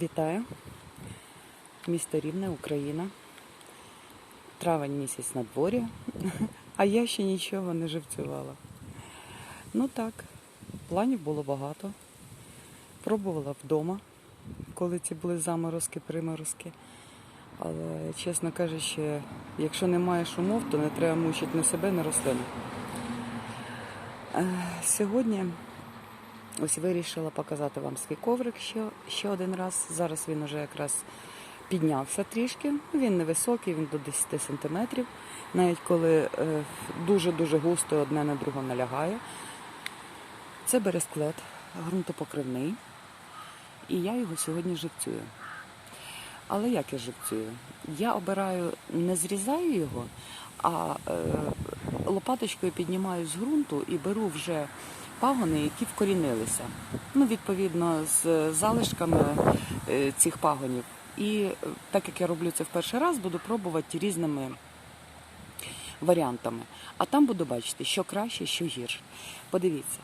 Вітаю. Місто Рівне, Україна. Травень місяць на дворі, а я ще нічого не живцювала. Ну так, планів було багато. Пробувала вдома, коли ці були заморозки, приморозки. Але, чесно кажучи, якщо не маєш умов, то не треба мучити ні себе, ні рослину. Е, Сьогодні Ось вирішила показати вам свій коврик ще, ще один раз. Зараз він уже якраз піднявся трішки. Він невисокий, він до 10 сантиметрів. Навіть коли е, дуже-дуже густо одне на друге налягає. Це бересклет, ґрунтопокривний. І я його сьогодні живцюю. Але як я живцюю? Я обираю, не зрізаю його, а е, лопаточкою піднімаю з ґрунту і беру вже пагони, які вкорінилися. Ну, відповідно, з залишками е, цих пагонів. І е, так як я роблю це в перший раз, буду пробувати різними варіантами. А там буду бачити, що краще, що гірше. Подивіться.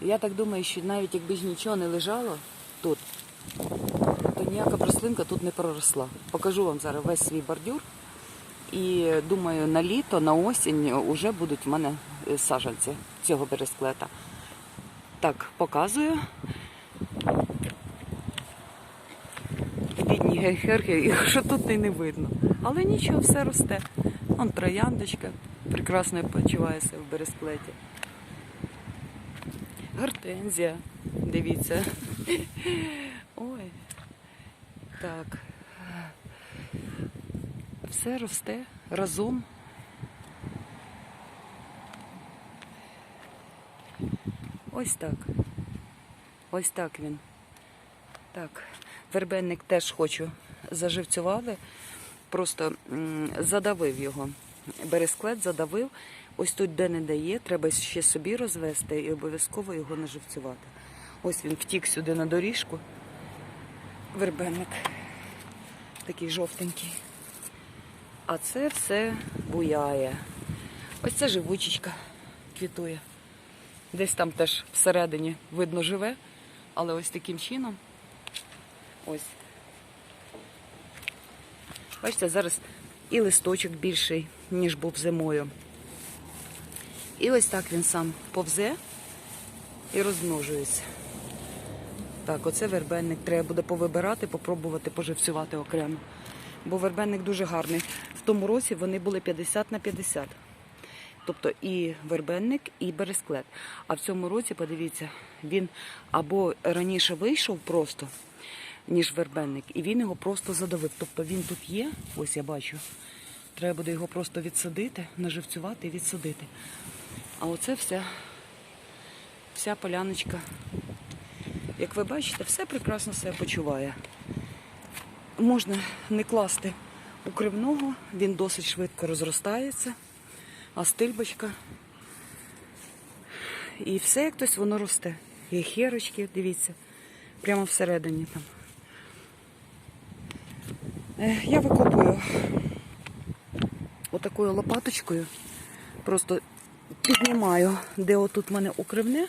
Я так думаю, що навіть якби ж нічого не лежало тут, то ніяка брослинка тут не проросла. Покажу вам зараз весь свій бордюр. І думаю, на літо, на осінь вже будуть в мене е, саджанці цього бересклета. Так, показую. Бідні гейхерки, їх що тут і не видно. Але нічого, все росте. Вон трояндочка прекрасно почуває себе в бересклеті. Гортензія, дивіться. Ой. Так. Все росте разом. Ось так. Ось так він. Так. Вербенник теж хочу заживцювали. Просто задавив його. Бересклет задавив. Ось тут де не дає, треба ще собі розвести і обов'язково його наживцювати. Ось він втік сюди на доріжку. Вербенник. Такий жовтенький. А це все буяє. Ось це живучечка квітує. Десь там теж всередині видно живе, але ось таким чином. Ось. Бачите, зараз і листочок більший, ніж був зимою. І ось так він сам повзе і розмножується. Так, оце вербенник. Треба буде повибирати, попробувати поживцювати окремо. Бо вербенник дуже гарний. В тому році вони були 50 на 50. Тобто і вербенник, і бересклет. А в цьому році, подивіться, він або раніше вийшов просто, ніж вербенник, і він його просто задавив. Тобто він тут є, ось я бачу. Треба буде його просто відсадити, наживцювати і відсадити. А оце вся, вся поляночка. Як ви бачите, все прекрасно себе почуває. Можна не класти укривного, він досить швидко розростається, а стильбочка. І все як тось воно росте. І херочки, дивіться, прямо всередині там. Е, Я викопую отакою лопаточкою. Просто піднімаю, де отут в мене укривне.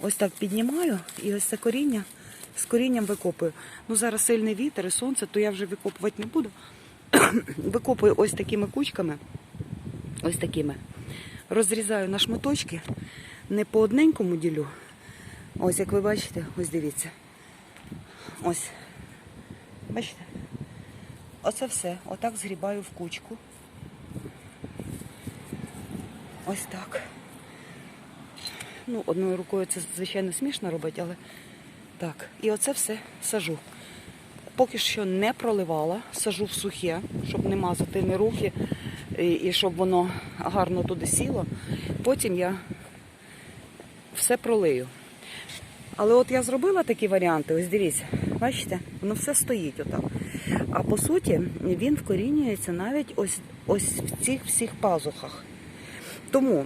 Ось так піднімаю і ось це коріння з корінням викопую. Ну зараз сильний вітер і сонце, то я вже викопувати не буду. Викопую ось такими кучками. Ось такими. Розрізаю на шматочки, не по одненькому ділю. Ось як ви бачите, ось дивіться. Ось. Бачите? Оце все. Отак згрібаю в кучку. Ось так. Ну, одною рукою це, звичайно, смішно робити, але так. І оце все сажу. Поки що не проливала, сажу в сухе, щоб не мазати ні руки і, щоб воно гарно туди сіло. Потім я все пролию. Але от я зробила такі варіанти, ось дивіться, бачите, воно все стоїть отак. А по суті, він вкорінюється навіть ось, ось в цих всіх пазухах. Тому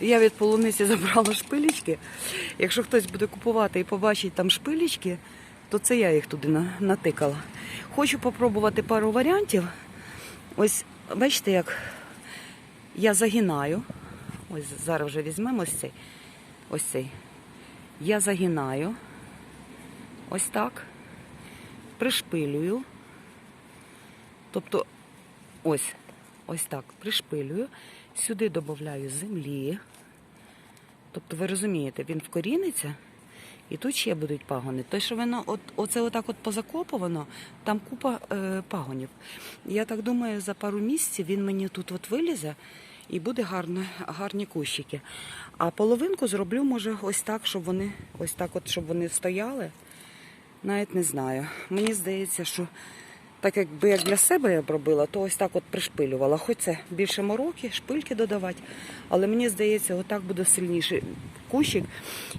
я від полуниці забрала шпилечки. Якщо хтось буде купувати і побачить там шпилечки, то це я їх туди натикала. Хочу попробувати пару варіантів. Ось, бачите, як я загинаю. Ось зараз вже візьмемо ось цей. Ось цей. Я загинаю ось так, пришпилюю. Тобто, ось, ось так, пришпилюю, сюди додаю землі. Тобто, ви розумієте, він вкоріниться, і тут ще будуть пагони. Те, що воно от, оце отак от позакопувано, там купа е, пагонів. Я так думаю, за пару місяців він мені тут от вилізе і буде гарно, гарні кущики. А половинку зроблю, може, ось так, щоб вони ось так, от, щоб вони стояли. Навіть не знаю. Мені здається, що так якби як для себе я б робила, то ось так от пришпилювала. Хоч це більше мороки, шпильки додавати. Але мені здається, отак буде сильніший кущик.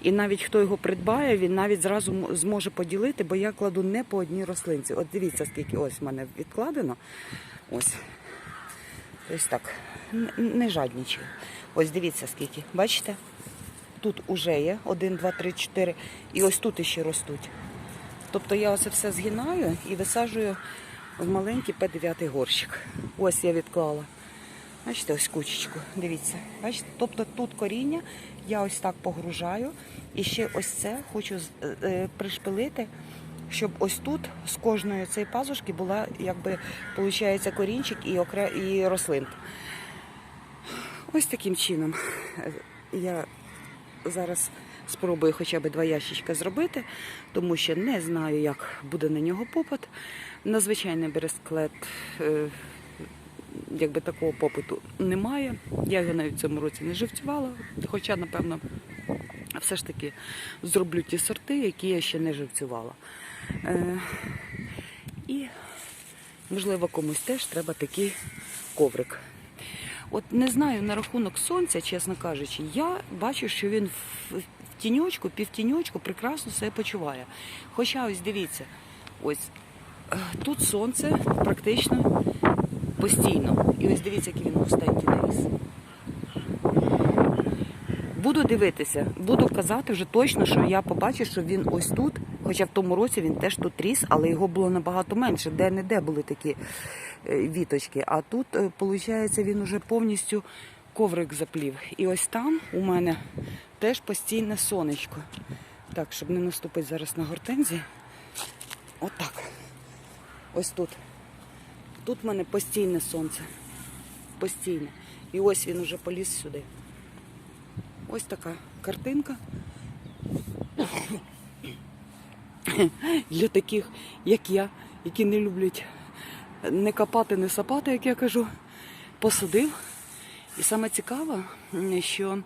І навіть хто його придбає, він навіть зразу зможе поділити, бо я кладу не по одній рослинці. От дивіться, скільки ось в мене відкладено. Ось. Ось так. Не жаднічую. Ось дивіться, скільки. Бачите? Тут уже є 1, 2, 3, 4. І ось тут іще ростуть. Тобто я оце все згинаю і висаджую в маленький П9 горщик. Ось я відклала. Бачите, ось кучечку. Дивіться. Бачите? Тобто тут коріння я ось так погружаю. І ще ось це хочу е, пришпилити, щоб ось тут з кожної цієї пазушки була, якби, виходить, корінчик і, окре... і рослинка. Ось таким чином е, я зараз спробую хоча б два ящичка зробити, тому що не знаю, як буде на нього попит. На звичайний бересклет е, якби такого попиту немає. Я його навіть в цьому році не живцювала, хоча, напевно, все ж таки зроблю ті сорти, які я ще не живцювала. Е, і, можливо, комусь теж треба такий коврик. От не знаю на рахунок сонця, чесно кажучи, я бачу, що він тіньочку, півтіньочку прекрасно себе почуває. Хоча ось дивіться, ось е, тут сонце практично постійно. І ось дивіться, який він густенький наріс. Буду дивитися, буду казати вже точно, що я побачу, що він ось тут, хоча в тому році він теж тут ріс, але його було набагато менше, де-не-де були такі е, віточки. А тут, виходить, він уже повністю коврик заплів. І ось там у мене теж постійне сонечко. Так, щоб не наступити зараз на гортензії. Отак. Ось тут. Тут в мене постійне сонце. Постійне. І ось він уже поліз сюди. Ось така картинка. Для таких, як я, які не люблять не копати, не сапати, як я кажу, посадив. І саме цікаве, що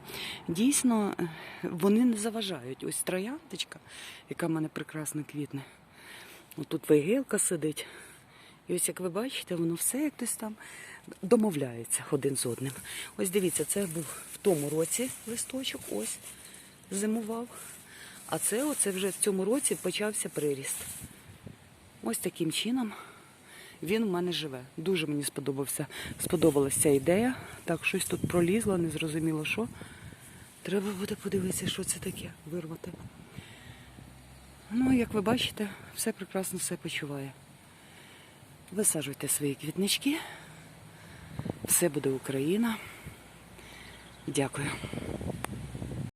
дійсно е, вони не заважають. Ось трояндочка, яка в мене прекрасно квітне. Тут вигілка сидить. І ось як ви бачите, воно все якось там домовляється один з одним. Ось дивіться, це був в тому році листочок, ось зимував. А це оце вже в цьому році почався приріст. Ось таким чином він у мене живе. Дуже мені сподобався, сподобалася ідея. Так, щось тут пролізло, не зрозуміло що. Треба буде подивитися, що це таке, вирвати. Ну, як ви бачите, все прекрасно все почуває. Висаджуйте свої квітнички. Все буде Україна. Дякую.